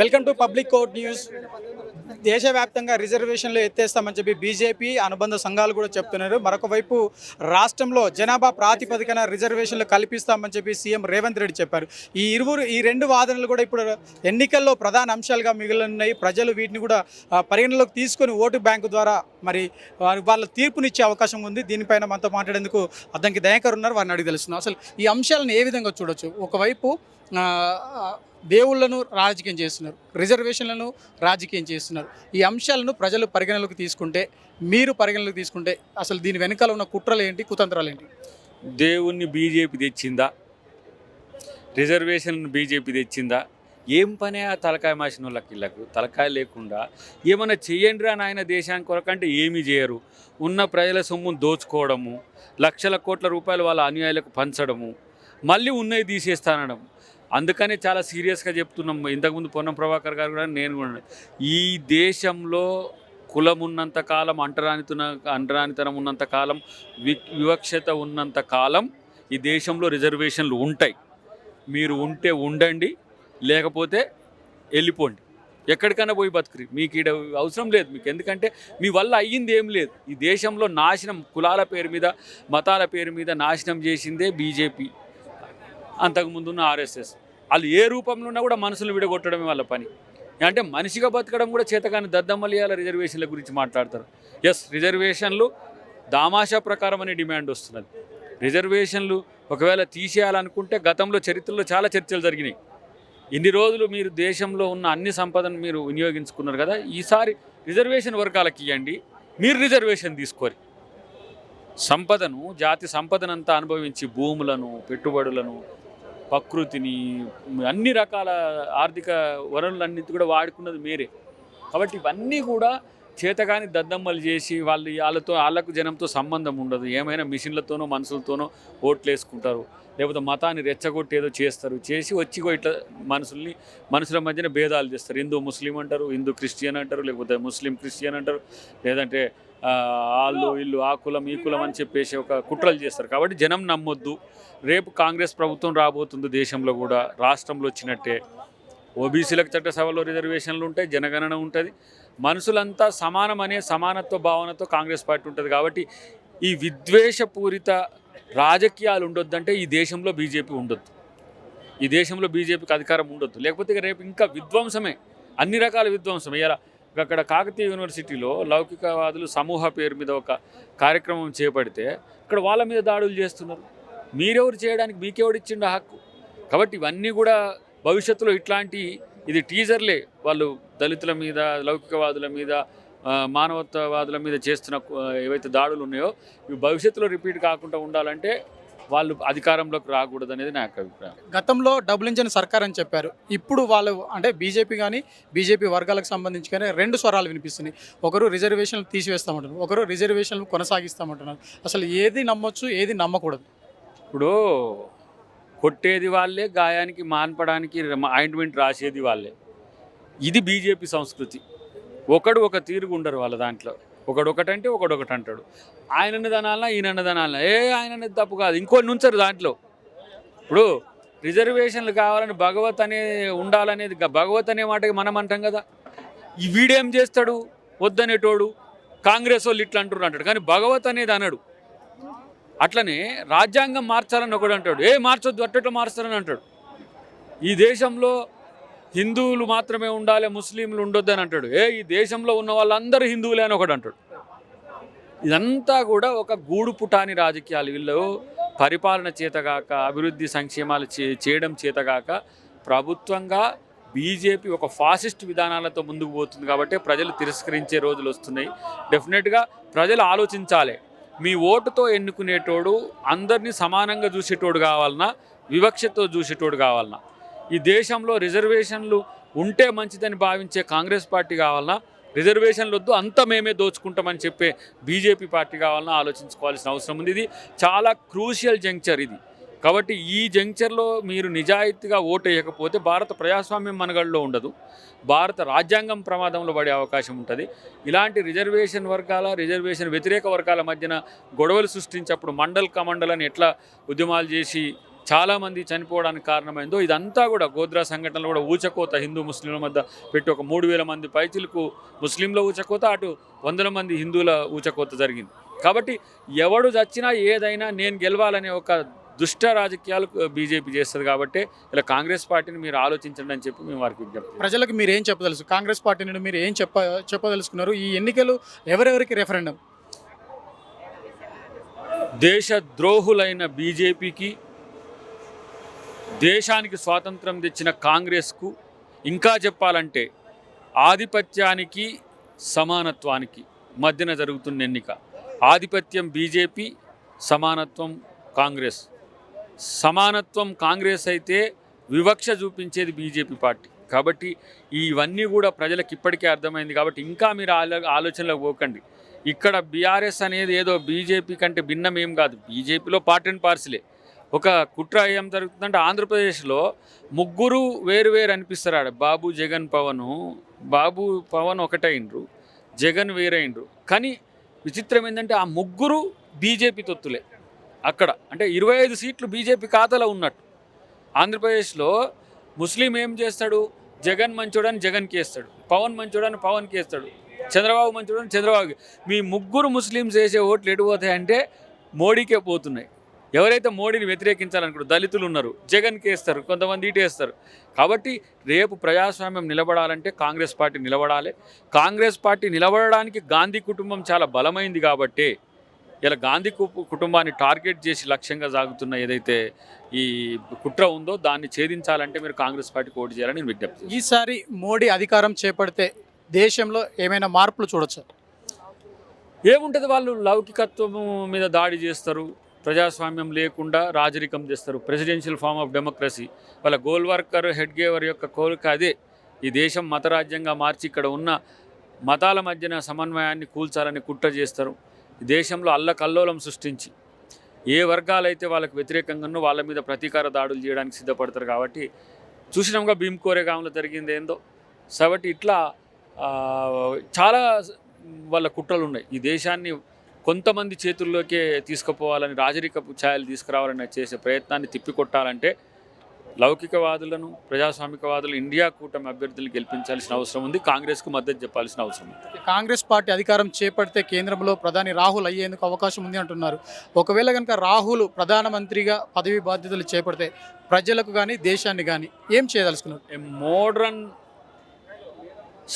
Welcome to public court news దేశవ్యాప్తంగా రిజర్వేషన్లు ఎత్తేస్తామని చెప్పి బీజేపీ అనుబంధ సంఘాలు కూడా చెప్తున్నారు. మరొక వైపు రాష్ట్రంలో జనాభా ప్రాతిపదికన రిజర్వేషన్లు కల్పిస్తామని చెప్పి సీఎం రేవంత్ రెడ్డి చెప్పారు. ఈ ఇరువురు ఈ రెండు వాదనలు కూడా ఇప్పుడు ఎన్నికల్లో ప్రధాన అంశాలుగా మిగిలినాయి ప్రజలు వీటిని కూడా పరిగణలోకి తీసుకొని ఓటు బ్యాంకు ద్వారా మరి వారి వాళ్ళ తీర్పునిచ్చే అవకాశం ఉంది. దీనిపైన మనతో మాట్లాడేందుకు అద్దంకి దయాకర్ ఉన్నారు. వారిని అడిగి తెలుస్తున్నాం. అసలు ఈ అంశాలను ఏ విధంగా చూడొచ్చు? ఒకవైపు దేవుళ్ళను రాజకీయం చేస్తున్నారు. రిజర్వేషన్లను రాజకీయం చేస్తున్నారు. ఈ అంశాలను ప్రజలు పరిగణలోకి తీసుకుంటే మీరు పరిగణలోకి తీసుకుంటే అసలు దీని వెనకాల ఉన్న కుట్రలు ఏంటి కుతంత్రాలు ఏంటి? దేవుణ్ణి బీజేపీ తెచ్చిందా? రిజర్వేషన్ బీజేపీ తెచ్చిందా? ఏం పనే ఆ తలకాయ మాసిన వాళ్ళకి వీళ్ళకు తలకాయ లేకుండా ఏమైనా చేయండి రా నాయన దేశానికి కొరకంటే ఏమీ చేయరు. ఉన్న ప్రజల సొమ్మును దోచుకోవడము లక్షల కోట్ల రూపాయలు వాళ్ళ అనుయాయులకు పంచడము మళ్ళీ ఉన్నవి తీసేస్తానడం. అందుకనే చాలా సీరియస్గా చెప్తున్నాం. ఇంతకుముందు పొన్నం ప్రభాకర్ గారు కూడా నేను కూడా ఈ దేశంలో కులం ఉన్నంత కాలం అంటరానితన అంటరానితనం ఉన్నంత కాలం వి వివక్షత ఉన్నంత కాలం ఈ దేశంలో రిజర్వేషన్లు ఉంటాయి. మీరు ఉంటే ఉండండి లేకపోతే వెళ్ళిపోండి. ఎక్కడికైనా పోయి బతుకురి. మీకు ఈడ అవసరం లేదు మీకు. ఎందుకంటే మీ వల్ల అయ్యింది ఏం లేదు. ఈ దేశంలో నాశనం కులాల పేరు మీద మతాల పేరు మీద నాశనం చేసిందే బీజేపీ. అంతకుముందు ఉన్న ఆర్ఎస్ఎస్. వాళ్ళు ఏ రూపంలో ఉన్నా కూడా మనుషులు విడగొట్టడమే వాళ్ళ పని. అంటే మనిషిగా బతకడం కూడా చేతకాని దద్దమ్మలియాల రిజర్వేషన్ల గురించి మాట్లాడతారు. ఎస్ రిజర్వేషన్లు దామాషా ప్రకారం అనే డిమాండ్ వస్తున్నది. రిజర్వేషన్లు ఒకవేళ తీసేయాలనుకుంటే గతంలో చరిత్రలో చాలా చర్చలు జరిగినాయి. ఇన్ని రోజులు మీరు దేశంలో ఉన్న అన్ని సంపదను మీరు వినియోగించుకున్నారు కదా ఈసారి రిజర్వేషన్ వర్గాలకి ఇవ్వండి మీరు రిజర్వేషన్ తీసుకోరు. సంపదను జాతి సంపదనంతా అనుభవించి భూములను పెట్టుబడులను ప్రకృతిని అన్ని రకాల ఆర్థిక వనరులన్నింటి కూడా వాడుకున్నది మీరే. కాబట్టి ఇవన్నీ కూడా చేతగాని దద్దమ్మలు చేసి వాళ్ళు వాళ్ళతో వాళ్ళకు జనంతో సంబంధం ఉండదు. ఏమైనా మిషన్లతోనో మనుషులతోనో ఓట్లు వేసుకుంటారు. లేకపోతే మతాన్ని రెచ్చగొట్టి ఏదో చేస్తారు. చేసి వచ్చి కూడా ఇట్లా మనుషుల్ని మనుషుల మధ్యన భేదాలు చేస్తారు. హిందూ ముస్లిం అంటారు హిందూ క్రిస్టియన్ అంటారు లేకపోతే ముస్లిం క్రిస్టియన్ అంటారు లేదంటే వాళ్ళు వీళ్ళు ఆ కులం ఈ కులం అని చెప్పేసి ఒక కుట్రలు చేస్తారు. కాబట్టి జనం నమ్మొద్దు. రేపు కాంగ్రెస్ ప్రభుత్వం రాబోతుంది దేశంలో కూడా. రాష్ట్రంలో వచ్చినట్టే. ఓబీసీలకు చట్టసభలో రిజర్వేషన్లు ఉంటాయి జనగణన ఉంటుంది. మనుషులంతా సమానం అనే సమానత్వ భావనతో కాంగ్రెస్ పార్టీ ఉంటుంది. కాబట్టి ఈ విద్వేషపూరిత రాజకీయాలు ఉండొద్దంటే ఈ దేశంలో బీజేపీ ఉండొద్దు. ఈ దేశంలో బీజేపీకి అధికారం ఉండొద్దు. లేకపోతే రేపు ఇంకా విధ్వంసమే. అన్ని రకాల విధ్వంసం ఇలా అక్కడ కాకతీయ యూనివర్సిటీలో లౌకికవాదులు సమూహ పేరు మీద ఒక కార్యక్రమం చేపడితే ఇక్కడ వాళ్ళ మీద దాడులు చేస్తున్నారు. మీరెవరు చేయడానికి మీకెవడిచ్చిండు హక్కు? కాబట్టి ఇవన్నీ కూడా భవిష్యత్తులో ఇట్లాంటి ఇది టీజర్లే వాళ్ళు దళితుల మీద లౌకికవాదుల మీద మానవత్వవాదుల మీద చేస్తున్న ఏవైతే దాడులు ఉన్నాయో ఇవి భవిష్యత్తులో రిపీట్ కాకుండా ఉండాలంటే వాళ్ళు అధికారంలోకి రాకూడదు అనేది నా యొక్క అభిప్రాయం. గతంలో డబుల్ ఇంజన్ సర్కార్ అని చెప్పారు. ఇప్పుడు వాళ్ళు అంటే బీజేపీ కానీ బీజేపీ వర్గాలకు సంబంధించి కానీ రెండు స్వరాలు వినిపిస్తున్నాయి. ఒకరు రిజర్వేషన్లు తీసివేస్తామంటున్నారు. ఒకరు రిజర్వేషన్లు కొనసాగిస్తామంటున్నారు. అసలు ఏది నమ్మొచ్చు ఏది నమ్మకూడదు? ఇప్పుడు కొట్టేది వాళ్ళే గాయానికి మాన్పడానికి ఆయింట్మెంట్ రాసేది వాళ్ళే. ఇది బీజేపీ సంస్కృతి. ఒకడు ఒక తీరుగు ఉండరు వాళ్ళ దాంట్లో. ఒకడు ఒకటంటే ఒకడు ఒకటి అంటాడు ఆయన దనాలనా ఈయన దనాలనా? ఏ ఆయన తప్పు కాదు. ఇంకోటి నుంచరు దాంట్లో. ఇప్పుడు రిజర్వేషన్లు కావాలని భగవత్ అనే ఉండాలనేది భగవత్ అనే మాటకి మనం అంటాం కదా. ఈ వీడేం చేస్తాడు? వద్దనేటోడు. కాంగ్రెస్ వాళ్ళు ఇట్లా అంటున్నారు అంటాడు. కానీ భగవత్ అనేది అనడు. అట్లనే రాజ్యాంగం మార్చాలని ఒకడు అంటాడు. ఏ మార్చొద్దు అట్టట్లు మారుస్తారని అంటాడు. ఈ దేశంలో హిందువులు మాత్రమే ఉండాలి ముస్లింలు ఉండొద్దు అని అంటాడు. ఏ ఈ దేశంలో ఉన్న వాళ్ళందరూ హిందువులే అని ఒకడు అంటాడు. ఇదంతా కూడా ఒక గూడు పుటాని రాజకీయాలు. వీళ్ళు పరిపాలన చేతగాక అభివృద్ధి సంక్షేమాలు చే చేయడం చేతగాక ప్రభుత్వంగా బీజేపీ ఒక ఫాసిస్ట్ విధానాలతో ముందుకు పోతుంది కాబట్టి ప్రజలు తిరస్కరించే రోజులు వస్తున్నాయి. డెఫినెట్గా ప్రజలు ఆలోచించాలి. మీ ఓటుతో ఎన్నుకునేటోడు అందరినీ సమానంగా చూసేటోడు కావాలన్నా వివక్షతో చూసేటోడు కావాలన్నా. ఈ దేశంలో రిజర్వేషన్లు ఉంటే మంచిదని భావించే కాంగ్రెస్ పార్టీ కావాలన్నా రిజర్వేషన్లు వద్దు అంతా మేమే దోచుకుంటామని చెప్పే బీజేపీ పార్టీ కావాలన్నా ఆలోచించుకోవాల్సిన అవసరం ఉంది. ఇది చాలా క్రూషియల్ జంక్చర్ ఇది. కాబట్టి ఈ జంక్చర్లో మీరు నిజాయితీగా ఓటు వేయకపోతే భారత ప్రజాస్వామ్యం మనగడలో ఉండదు. భారత రాజ్యాంగం ప్రమాదంలో పడే అవకాశం ఉంటుంది. ఇలాంటి రిజర్వేషన్ వర్గాల రిజర్వేషన్ వ్యతిరేక వర్గాల మధ్యన గొడవలు సృష్టించప్పుడు మండల్ కమండల్ అని ఎట్లా ఉద్యమాలు చేసి చాలామంది చనిపోవడానికి కారణమైందో ఇదంతా కూడా గోద్రా సంఘటనలు కూడా ఊచకోత హిందూ ముస్లింల మధ్య పెట్టి ఒక మూడు వేల మంది పైచిలకు ముస్లింల ఊచకోత అటు వందల మంది హిందువుల ఊచకోత జరిగింది. కాబట్టి ఎవడు చచ్చినా ఏదైనా నేను గెలవాలనే ఒక దుష్ట రాజకీయాలు బీజేపీ చేస్తుంది కాబట్టి ఇలా కాంగ్రెస్ పార్టీని మీరు ఆలోచించండి అని చెప్పి మేము వారికి విజ్ఞప్తి. ప్రజలకు మీరు ఏం చెప్పదలుసు కాంగ్రెస్ పార్టీ నుండి మీరు ఏం చెప్ప చెప్పదలుచుకున్నారు? ఈ ఎన్నికలు ఎవరెవరికి రెఫరెండం? దేశ ద్రోహులైన బీజేపీకి దేశానికి స్వాతంత్రం తెచ్చిన కాంగ్రెస్కు ఇంకా చెప్పాలంటే ఆధిపత్యానికి సమానత్వానికి మధ్యన జరుగుతున్న ఎన్నిక. ఆధిపత్యం బీజేపీ సమానత్వం కాంగ్రెస్. సమానత్వం కాంగ్రెస్ అయితే వివక్ష చూపించేది బీజేపీ పార్టీ. కాబట్టి ఇవన్నీ కూడా ప్రజలకు ఇప్పటికే అర్థమైంది కాబట్టి ఇంకా మీరు ఆలో ఆలోచనలకు పోకండి. ఇక్కడ బీఆర్ఎస్ అనేది ఏదో బీజేపీ కంటే భిన్నం ఏం కాదు. బీజేపీలో పార్ట్ అండ్ పార్సలే. ఒక కుట్ర ఏం జరుగుతుందంటే ఆంధ్రప్రదేశ్లో ముగ్గురు వేరు వేరు అనిపిస్తారు ఆడ బాబు జగన్ పవన్. బాబు పవన్ ఒకటైండ్రు జగన్ వేరైండ్రు. కానీ విచిత్రం ఏంటంటే ఆ ముగ్గురు బీజేపీ తొత్తులే అక్కడ. అంటే ఇరవై ఐదు సీట్లు బీజేపీ ఖాతాలో ఉన్నట్టు. ఆంధ్రప్రదేశ్లో ముస్లిం ఏం చేస్తాడు? జగన్ మంచోడని జగన్కి వేస్తాడు పవన్ మంచోడని పవన్కి వేస్తాడు చంద్రబాబు మంచోడని చంద్రబాబుకి మీ ముగ్గురు ముస్లిమ్స్ వేసే ఓట్లు ఎటు పోతాయంటే మోడీకే పోతున్నాయి. ఎవరైతే మోడీని వ్యతిరేకించాలనుకుంటారు దళితులు ఉన్నారు జగన్కి వేస్తారు కొంతమంది ఇటు వేస్తారు. కాబట్టి రేపు ప్రజాస్వామ్యం నిలబడాలంటే కాంగ్రెస్ పార్టీ నిలబడాలి. కాంగ్రెస్ పార్టీ నిలబడడానికి గాంధీ కుటుంబం చాలా బలమైంది కాబట్టి ఇలా గాంధీ కుటుంబాన్ని టార్గెట్ చేసి లక్ష్యంగా సాగుతున్న ఏదైతే ఈ కుట్ర ఉందో దాన్ని ఛేదించాలంటే మీరు కాంగ్రెస్ పార్టీకి ఓటు చేయాలని నేను విజ్ఞప్తి. ఈసారి మోడీ అధికారం చేపడితే దేశంలో ఏమైనా మార్పులు చూడొచ్చు? ఏముంటుంది వాళ్ళు లౌకికత్వము మీద దాడి చేస్తారు ప్రజాస్వామ్యం లేకుండా రాజరికం చేస్తారు. ప్రెసిడెన్షియల్ ఫార్మ్ ఆఫ్ డెమోక్రసీ వాళ్ళ గోల్వర్కర్ హెడ్ గేవర్ యొక్క కోరిక అదే. ఈ దేశం మతరాజ్యంగా మార్చి ఇక్కడ ఉన్న మతాల మధ్యన సమన్వయాన్ని కూల్చాలని కుట్ర చేస్తారు. ఈ దేశంలో అల్లకల్లోలం సృష్టించి ఏ వర్గాలైతే వాళ్ళకి వ్యతిరేకంగానో వాళ్ళ మీద ప్రతీకార దాడులు చేయడానికి సిద్ధపడతారు కాబట్టి చూసినాంగా భీమ్ కోరేగాంలో జరిగింది ఏందో. కాబట్టి ఇట్లా చాలా వాళ్ళ కుట్రలు ఉన్నాయి. ఈ దేశాన్ని కొంతమంది చేతుల్లోకే తీసుకుపోవాలని రాజరికపు ఛాయలు తీసుకురావాలని చేసే ప్రయత్నాన్ని తిప్పికొట్టాలంటే లౌకికవాదులను ప్రజాస్వామికవాదులు ఇండియా కూటమి అభ్యర్థులు గెలిపించాల్సిన అవసరం ఉంది. కాంగ్రెస్కు మద్దతు చెప్పాల్సిన అవసరం ఉంది. కాంగ్రెస్ పార్టీ అధికారం చేపడితే కేంద్రంలో ప్రధాని రాహుల్ అయ్యేందుకు అవకాశం ఉంది అంటున్నారు. ఒకవేళ కనుక రాహుల్ ప్రధానమంత్రిగా పదవి బాధ్యతలు చేపడితే ప్రజలకు కానీ దేశాన్ని కానీ ఏం చేయదలుచుకున్నారు? A modern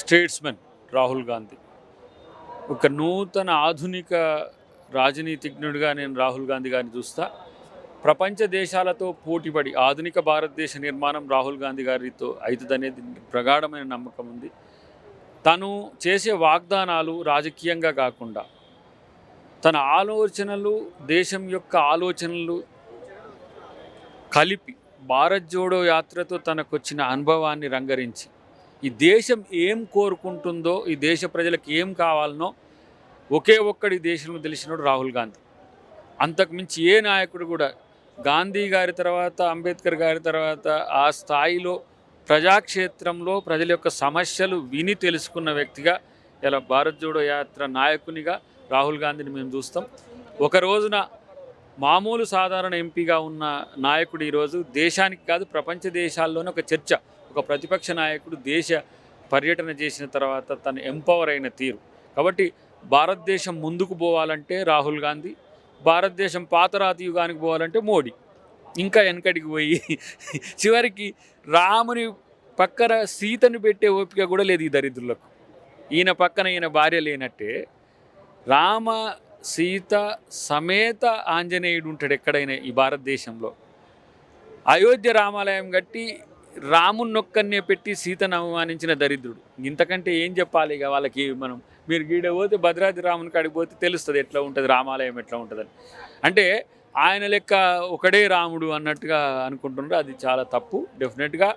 statesmen Rahul Gandhi. ఒక నూతన ఆధునిక రాజనీతిజ్ఞుడిగా నేను రాహుల్ గాంధీ గారిని చూస్తా. ప్రపంచ దేశాలతో పోటీపడి ఆధునిక భారతదేశ నిర్మాణం రాహుల్ గాంధీ గారితో అవుతుందనేది ప్రగాఢమైన నమ్మకం ఉంది. తను చేసే వాగ్దానాలు రాజకీయంగా కాకుండా తన ఆలోచనలు దేశం యొక్క ఆలోచనలు కలిపి భారత్ జోడో యాత్రతో తనకొచ్చిన అనుభవాన్ని రంగరించి ఈ దేశం ఏం కోరుకుంటుందో ఈ దేశ ప్రజలకు ఏం కావాలనో ఒకే ఒక్కడి దేశంలో తెలిసినోడు రాహుల్ గాంధీ. అంతకు మించి ఏ నాయకుడు కూడా గాంధీ గారి తర్వాత అంబేద్కర్ గారి తర్వాత ఆ స్థాయిలో ప్రజాక్షేత్రంలో ప్రజల యొక్క సమస్యలు విని తెలుసుకున్న వ్యక్తిగా ఇలా భారత్ జోడో యాత్ర నాయకునిగా రాహుల్ గాంధీని మేము చూస్తాం. ఒక రోజున మామూలు సాధారణ ఎంపీగా ఉన్న నాయకుడు ఈరోజు దేశానికి కాదు ప్రపంచ దేశాల్లోనే ఒక చర్చ. ఒక ప్రతిపక్ష నాయకుడు దేశ పర్యటన చేసిన తర్వాత తను ఎంపవర్ అయిన తీరు. కాబట్టి భారతదేశం ముందుకు పోవాలంటే రాహుల్ గాంధీ భారతదేశం పాతరాతి యుగానికి పోవాలంటే మోడీ. ఇంకా వెనకడికి పోయి చివరికి రాముని పక్కన సీతను పెట్టే ఓపిక కూడా లేదు ఈ దరిద్రులకు. ఈయన పక్కన ఈయన భార్య లేనట్టే రామ సీత సమేత ఆంజనేయుడు ఉంటాడు ఎక్కడైనా ఈ భారతదేశంలో. అయోధ్య రామాలయం కట్టి రామున్నొక్కనే పెట్టి సీతను అవమానించిన దరిద్రుడు. ఇంతకంటే ఏం చెప్పాలి ఇక వాళ్ళకి మనం? మీరు గీడ పోతే భద్రాద్రి రాముని కాడికి పోతే తెలుస్తుంది ఎట్లా ఉంటుంది రామాలయం ఎట్లా ఉంటుందని. అంటే ఆయన లెక్క ఒకడే రాముడు అన్నట్టుగా అనుకుంటున్నారు అది చాలా తప్పు. డెఫినెట్గా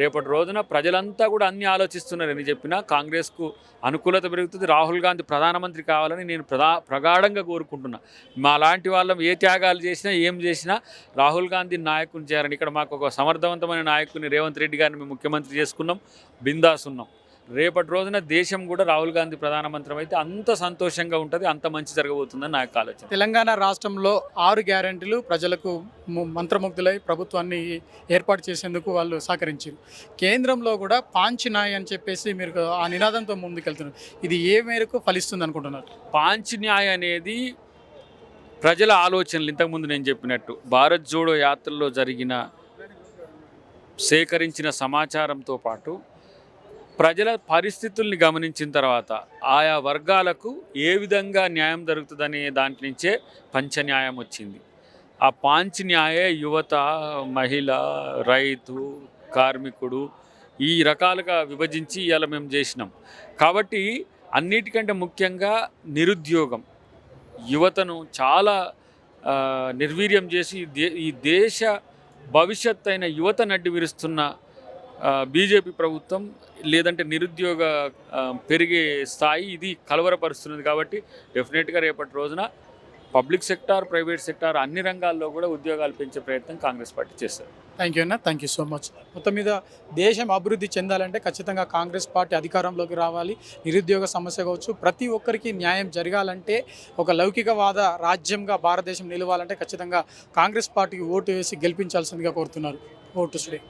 రేపటి రోజున ప్రజలంతా కూడా అన్ని ఆలోచిస్తున్నారని చెప్పినా కాంగ్రెస్కు అనుకూలత పెరుగుతుంది రాహుల్ గాంధీ ప్రధానమంత్రి కావాలని నేను ప్రధా ప్రగాఢంగా కోరుకుంటున్నా. మా లాంటి వాళ్ళం ఏ త్యాగాలు చేసినా ఏం చేసినా రాహుల్ గాంధీ నాయకుని చేయాలని ఇక్కడ మాకు ఒక సమర్థవంతమైన నాయకుని రేవంత్ రెడ్డి గారిని మేము ముఖ్యమంత్రి చేసుకున్నాం బిందాస్ ఉన్నాం. రేపటి రోజున దేశం కూడా రాహుల్ గాంధీ ప్రధానమంత్రి అయితే అంత సంతోషంగా ఉంటుంది అంత మంచి జరగబోతుందని నాకు ఆలోచన. తెలంగాణ రాష్ట్రంలో ఆరు గ్యారెంటీలు ప్రజలకు మంత్రముగ్ధులై ప్రభుత్వాన్ని ఏర్పాటు చేసేందుకు వాళ్ళు సహకరించారు. కేంద్రంలో కూడా పాంచినాయ్ అని చెప్పేసి మీరు ఆ నినాదంతో ముందుకెళ్తున్నారు. ఇది ఏ మేరకు ఫలిస్తుంది అనుకుంటున్నారు? పాంచన్యాయ్ అనేది ప్రజల ఆలోచనలు. ఇంతకుముందు నేను చెప్పినట్టు భారత్ జోడో యాత్రలో జరిగిన సేకరించిన సమాచారంతో పాటు ప్రజల పరిస్థితుల్ని గమనించిన తర్వాత ఆయా వర్గాలకు ఏ విధంగా న్యాయం జరుగుతుందనే దాంట్ నుంచే పంచన్యాయం వచ్చింది. ఆ పాంచన్యాయే యువత మహిళ రైతు కార్మికుడు ఈ రకాలుగా విభజించి ఇలా మేము చేసినాం. కాబట్టి అన్నిటికంటే ముఖ్యంగా నిరుద్యోగం. యువతను చాలా నిర్వీర్యం చేసి దే ఈ దేశ భవిష్యత్ అయిన యువత నడ్డి విరుస్తున్న బీజేపీ ప్రభుత్వం లేదంటే నిరుద్యోగ పెరిగే స్థాయి ఇది కలవరపరుస్తున్నది కాబట్టి డెఫినెట్గా రేపటి రోజున పబ్లిక్ సెక్టార్ ప్రైవేట్ సెక్టార్ అన్ని రంగాల్లో కూడా ఉద్యోగాలు పెంచే ప్రయత్నం కాంగ్రెస్ పార్టీ చేస్తారు థ్యాంక్ యూ అన్న థ్యాంక్ యూ సో మచ్ మొత్తం మీద దేశం అభివృద్ధి చెందాలంటే ఖచ్చితంగా కాంగ్రెస్ పార్టీ అధికారంలోకి రావాలి. నిరుద్యోగ సమస్య కావచ్చు ప్రతి ఒక్కరికి న్యాయం జరగాలంటే ఒక లౌకికవాద రాజ్యంగా భారతదేశం నిలవాలంటే ఖచ్చితంగా కాంగ్రెస్ పార్టీకి ఓటు వేసి గెలిపించాల్సిందిగా కోరుతున్నారు. ఓటు శ్రీ